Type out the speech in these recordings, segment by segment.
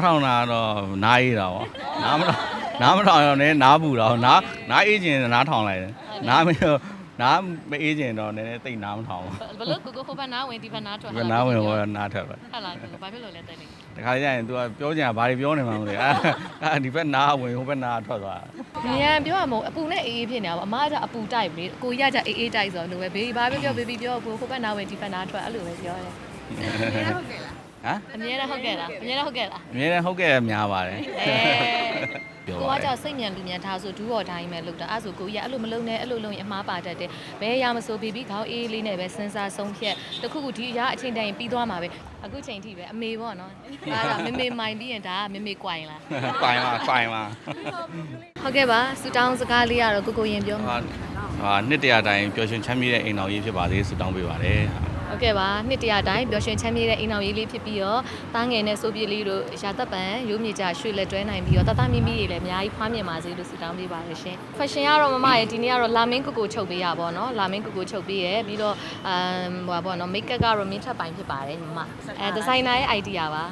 နားထောင်တာကတော့နားအေးတာပေါ့နားမထောင်နားမထောင်တော့လည်းနားပူတာပေါ့နားနားအေးချင်ရင်နားထောင်လိုက်တယ်နားမနားမအေးချင်တော့နည်းနည်းတိတ်နားမထောင်ဘူးဘလို့ကိုကိုဟိုဘက်နားဝင်ဒီဘက်နားထွက်ဒီနားဝင်ဟောနားထက်ပဲဟုတ်လားကိုဘာဖြစ်လို့လဲတဲ့နေတခါကျရင် तू ကပြောချင်တာဘာတွေပြောနေမှမသိအဲ့အဲ့ဒီဘက်နားဝင်ဟိုဘက်နားထွက်သွားမြန်ပြောရမလို့အပူနဲ့အေးအေးဖြစ်နေတာပေါ့အမကကြအပူတိုက်ပြီကိုကြီးကကြအေးအေးတိုက်ဆိုတော့ပဲဘေးဘာပဲပြောဘေဘီပြောကိုဟိုဘက်နားဝင်ဒီဘက်နားထွက်အဲ့လိုပဲပြောတယ်ဟ မ်အမြဲတမ်းဟုတ်ကဲ့လားအမြဲတမ်းဟုတ်ကဲ့လားအမြဲတမ်းဟုတ်ကဲ့များပါတယ်အဲပြောကိုပါကတကြောယ်က်စိတ်မြန်လူမြန်ထားဆိုဒူးတော်တိုင်းပဲလုပ်တာအဲ့ဆိုကိုကြီးကအဲ့လိုမလုပ်နဲ့အဲ့လိုလုပ်ရင်အမှားပါတတ်တယ်ဘယ်ရမဆိုဘေဘီခေါင်းအေးလေးနဲ့ပဲစဉ်းစားဆုံးဖြတ်တခုခုဒီအရာအချိန်တိုင်းပြီးသွားမှာပဲအခုချိန်ထိပဲအမေပေါ့နော်အဲ့ဒါမေမေမိုင်ပြီးရင်ဒါကမေမေကွိုင်လားပိုင်ပါပိုင်ပါဟုတ်ကဲ့ပါစူတောင်းစကားလေးကတော့ကိုကိုရင်ပြောမှာဟာဟာနှစ်တရာတိုင်းပျော်ရွှင်ချမ်းမြေ့တဲ့အိမ်တော်ကြီးဖြစ်ပါစေဆုတောင်းပေးပါတယ် ဟုတ်ကဲ့ပါနှစ်တရာတိုင်းပျော်ရွှင်ချမ်းမြေ့တဲ့အိမ်အောင်ရေးလေးဖြစ်ပြီးတော့တားငယ်နဲ့ဆိုပြေလေးတို့ရာသက်ပံရိုးမြေကြရွှေလက်တွဲနိုင်ပြီးတော့တတမီမီတွေလည်းအများကြီးဖွားမြင်ပါစေလို့ဆုတောင်းပေးပါတယ်ရှင်။ fashion ကတော့မမရဲ့ဒီနေ့ကတော့လာမင်းကိုကိုချုပ်ပေးရပါတော့လာမင်းကိုကိုချုပ်ပေးရပြီးတော့အမ်ဟိုပါပေါ့နော် make up ကတော့မင်းထပ်ပိုင်ဖြစ်ပါတယ်မမအဲဒီဇိုင်နာရဲ့ idea ပါ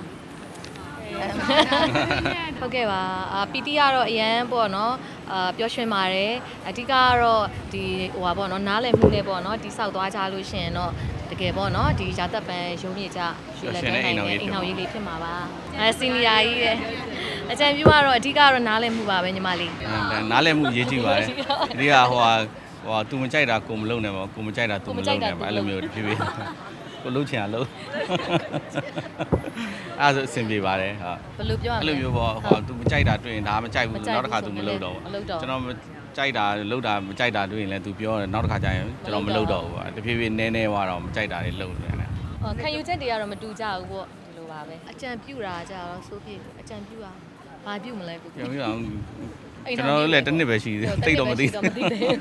ဟုတ်ကဲ့ပါအာ PT ကတော့အရန်ပေါ့နော်အာပျော်ရွှင်ပါတယ်အဓိကကတော့ဒီဟိုပါပေါ့နော်နားလည်မှုနဲ့ပေါ့နော်ဒီဆောက်သွားကြလို့ရှိရင်တော့တ ကယ်ပေါ့နော်ဒီရာသက်ပံရုံးမြေကြရွှေလက်တွဲနိုင်တဲ့အိမ်အောင်ရေးလေးဖြစ်မှာပါအဲစီနီယာကြီးရဲ့အကြံပြုကတော့အဓိကကတော့နားလည်မှုပါပဲညီမလေး အဲနားလည်မှုအရေးကြီးပါတယ်ဒီကဟိုဟာဟိုဟာ तू မကြိုက်တာကိုမလုပ်နဲ့ပေါ့ကိုမကြိုက်တာ तू မလုပ်နဲ့ပေါ့အဲ့လိုမျိုးဖြစ်ဖြစ်ကိုလှုပ်ချင်တာလှုပ်အဲ့ဒါဆိုအဆင်ပြေပါတယ်ဟာ ဘယ်လိုပြောရမ အဲ့ လဲ လိုမျိုးပေါ့ဟို तू မကြိုက်တာတွေ့ရင်ဒါမကြိုက်ဘူးနောက်တစ်ခါ तू မလုပ်တော့ မလုပ်တော့ ကျွန်တော် ကြိုက်တာလှုပ်တာမကြိုက်တာတွေ့ရင်လည်း तू ပြောတယ်နောက်တစ်ခါကျရင်ကျွန်တော်မလုပ်တော့ဘူးပေါ့တဖြည်းဖြည်းနည်းနည်းသွားတော့မကြိုက်တာတွေလှုပ်နေတယ်အော်ခံယူချက်တွေကတော့မတူကြဘူးပေါ့ဒီလိုပါပဲအကြံပြုတာကြတော့ဆိုဖြစ်အကြံပြုတာဘာပြုမလဲကိုပြောပြအောင်ကျွန်တော်တို့လည်းတစ်နှစ်ပဲရှိသေးတယ်တိတ်တော့မသိတော့မသိသေးဘူး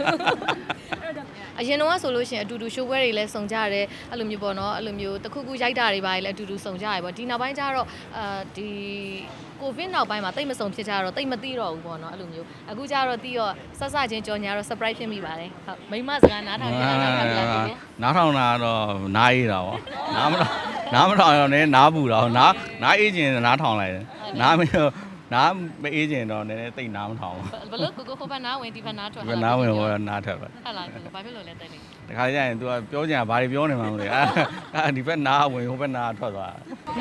အရင်တော့ဆိုလို့ရှိရင်အတူတူရှိုးပွဲတွေလည်းစုံကြတယ်အဲ့လိုမျိုးပေါ့နော်အဲ့လိုမျိုးတစ်ခုခုရိုက်တာတွေပါလည်းအတူတူစုံကြရပေါ့ဒီနောက်ပိုင်းကျတော့အာဒီကိုဗစ်နောက်ပိုင်းမှာတိတ်မစုံဖြစ်ကြတော့တိတ်မသိတော့ဘူးပေါ့နော်အဲ့လိုမျိုးအခုကျတော့တီးတော့ဆက်စချင်းကြော်ညာတော့ surprise ဖြစ်မိပါတယ်ဟုတ်မိမစကားနားထောင်နေတာနားထောင်ပြလိုက်တယ်နားထောင်တာကတော့နားအေးတာပေါ့နားမထောင်နားမထောင်တော့လည်းနားပူတာပေါ့နားနားအေးချင်နားထောင်လိုက်တယ်နားမ နားမအေးချင်တော့နည်းနည်းတိတ်နားမထောင်ဘူးဘလို့ကိုကိုဟိုဘက်နားဝင်ဒီဘက်နားထွက်ဒီနားဝင်ဟောနားထက်ပဲဟုတ်လားကိုဘာဖြစ်လို့လဲတဲ့နေတခါကျရင် तू ကပြောချင်တာဘာတွေပြောနေမှမသိအဲ့အဲ့ဒီဘက်နားဝင်ဟိုဘက်နားထွက်သွား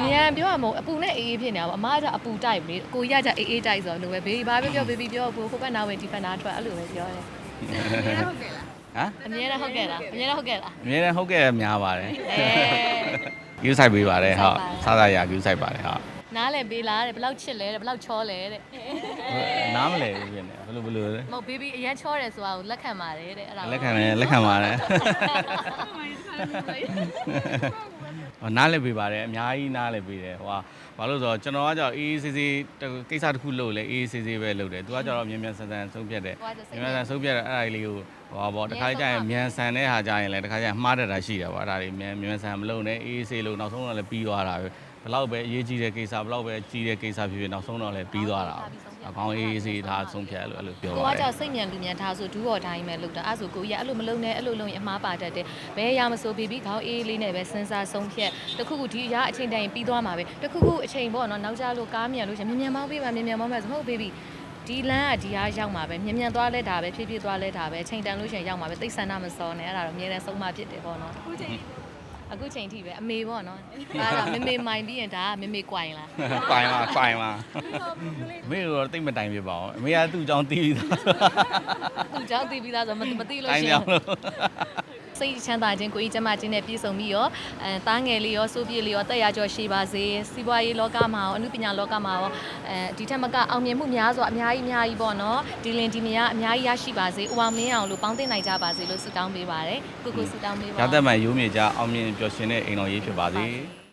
မြန်ပြောရမလို့အပူနဲ့အေးအေးဖြစ်နေတာပေါ့အမကကြအပူတိုက်ပြီကိုကြီးကကြအေးအေးတိုက်ဆိုတော့ပဲဘေးဘာပဲပြောဘေဘီပြောကိုဟိုဘက်နားဝင်ဒီဘက်နားထွက်အဲ့လိုပဲပြောတယ်ဟမ်အမြဲတမ်းဟုတ်ကဲ့လားအမြဲတမ်းဟုတ်ကဲ့လားအမြဲတမ်းဟုတ်ကဲ့များပါတယ်အဲယူဆိုင်ပေးပါတယ်ဟုတ်ယူဆိုင်စားပါတယ်စားရယူဆိုင်ပါတယ်ဟုတ် နားလဲပေးလားတဲ့ဘယ်လောက်ချစ်လဲတဲ့ဘယ်လောက်ချောလဲတဲ့နားမလဲဘူးပြင်နေဘယ်လိုဘယ်လိုလဲမဟုတ်ဘေဘီအရန်ချောတယ်ဆိုတာကိုလက်ခံပါတယ်တဲ့အဲ့ဒါလက်ခံတယ်လက်ခံပါတယ်ဟောနားလည်းပေးပါတယ်အများကြီးနားလည်းပေးတယ်ဟိုဟာဘာလို့ဆိုတော့ကျွန်တော်ကကြောက်အေးအေးဆေးဆေးကိစ္စတစ်ခုလုပ်လဲအေးအေးဆေးဆေးပဲလုပ်တယ်သူကကြောက်မြန်မြန်ဆန်ဆန်ဆုံးဖြတ်တယ်မြန်မြန်ဆန်ဆုံးဖြတ်တယ်အဲ့ဒါလေးကိုဟိုဟာပေါ့တခါကျရင်မြန်ဆန်တဲ့ဟာကျရင်လည်းတခါကျရင်မှားတတ်တာရှိတယ်ပေါ့အဲ့ဒါလေးမြန်မြန်ဆန်မလုပ်နဲ့အေးအေးဆေးလို့နောက်ဆုံးတော့လည်းပြီးသွားတာပဲ ဘလောက်ပဲအရေးကြီးတဲ့ကိစ္စဘလောက်ပဲကြီးတဲ့ကိစ္စဖြစ်ဖြစ်နောက်ဆုံးတော့လည်းပြီးသွားတာအကောင်းအေးအေးဆေးဒါဆုံးဖြတ်လို့အဲ့လိုပြောကိုပါကတကြောယ်က်စိတ်မြန်လူမြန်ထားဆိုဒူးတော်တိုင်းပဲလုပ်တာအဲ့ဆိုကိုကြီးကအဲ့လိုမလုပ်နဲ့အဲ့လိုလုပ်ရင်အမှားပါတတ်တယ်ဘယ်ရမဆိုဘေဘီခေါင်းအေးလေးနဲ့ပဲစဉ်းစားဆုံးဖြတ်တခုခုဒီအရာအချိန်တိုင်းပြီးသွားမှာပဲတခုခုအချိန်ပေါ့နော်နောက်ကျလို့ကားမြန်လို့ရှင်မြန်မြန်မောင်းပေးပါမြန်မြန်မောင်းပါဆိုမဟုတ်ဘေဘီဒီလမ်းကဒီအားရောက်မှာပဲမြန်မြန်သွားလဲတာပဲဖြည်းဖြည်းသွားလဲတာပဲအချိန်တန်လို့ရှင်ရောက်မှာပဲသိဆန္ဒမစောနဲ့အဲ့ဒါတော့အမြဲတမ်းဆုံးမဖြစ်တယ်ပေါ့နော်အခုချိန် ထိပဲအမေပေါ့နော်အဲ့ဒါမေမေမိုင်ပြီးရင်ဒါကမေမေကွိုင်လား ပိုင်ပါပိုင်ပါအမေကတော့တိတ်မတိုင်ပြပါဘူးအမေကသူ့အကြောင်းတီးပြီးသား သူเจ้าသိပြီးသားဆိုမမသိလို့ တိုင်း ရှိရ ကြော င် င်လို့ စိတ်ချမ်းသာခြင်းကိုကြီးကျမခြင်းနဲ့ပြည့်စုံပြီးရောအဲတားငယ်လေးရောစိုးပြေလေးရောတက်ရကြောရှိပါစေစီးပွားရေးလောကမှာရောအမှုပညာလောကမှာရောအဲဒီထက်မကအောင်မြင်မှုများစွာအများကြီးအများကြီးပေါ့နော်ဒီလင်ဒီမယာအများကြီးရရှိပါစေဦးအောင်မင်းအောင်လို့ပေါင်းသိနိုင်ကြပါစေလို့ဆုတောင်းပေးပါတယ်ကိုကိုဆုတောင်းပေးပါရသက်မှန်ရိုးမြေကြအောင်မြင်ပျော်ရွှင်တဲ့အိမ်တော်ရေးဖြစ်ပါစေ